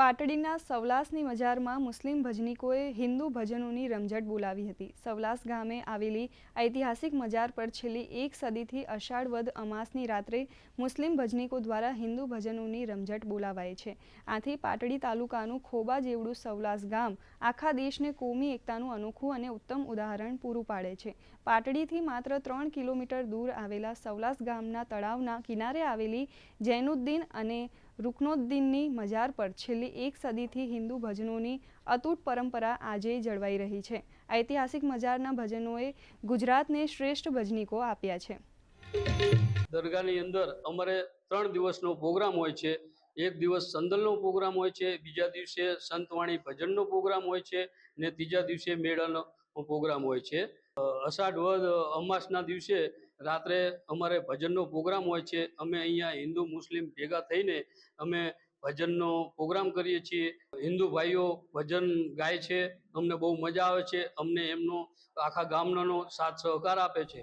પાટડીના સવલાસની મજારમાં મુસ્લિમ ભજનીકોએ હિન્દુ ભજનોની રમઝટ બોલાવી હતી. સવલાસ ગામે આવેલી ઐતિહાસિક મજાર પર છેલ્લી એક સદીથી અષાઢ વદ અમાસની રાત્રે મુસ્લિમ ભજનીકો દ્વારા હિન્દુ ભજનોની રમઝટ બોલાવાય છે. આથી પાટડી તાલુકાનું ખોબા જેવડું સવલાસ ગામ આખા દેશને કોમી એકતાનું અનોખું અને ઉત્તમ ઉદાહરણ પૂરું પાડે છે. પાટડીથી માત્ર ત્રણ કિલોમીટર દૂર આવેલા સવલાસ ગામના તળાવના કિનારે આવેલી જૈનુદ્દીન અને રુકનોદ્દીનની મજાર પર છેલ્લી એક સદીથી હિન્દુ ભજનોની અતૂટ પરંપરા આજે જળવાઈ રહી છે. ઐતિહાસિક મજારના ભજનોએ ગુજરાતને શ્રેષ્ઠ ભજનીકો આપ્યા છે. દરગાહની અંદર અમારે ત્રણ દિવસનો પ્રોગ્રામ હોય છે. એક દિવસ સંદલનો પ્રોગ્રામ હોય છે, બીજા દિવસે સંતવાણી ભજનનો પ્રોગ્રામ હોય છે ને ત્રીજા દિવસે મેળાનો પ્રોગ્રામ હોય છે. અષાઢ વદ અમાસના દિવસે રાત્રે અમારે ભજનનો પ્રોગ્રામ હોય છે, અમે અહીંયા હિન્દુ મુસ્લિમ ભેગા થઈને અમે ભજનનો પ્રોગ્રામ કરીએ છીએ. હિન્દુ ભાઈઓ ભજન ગાય છે, અમને બહુ મજા આવે છે, અમને એમનો આખા ગામનો સાથ સહકાર આપે છે.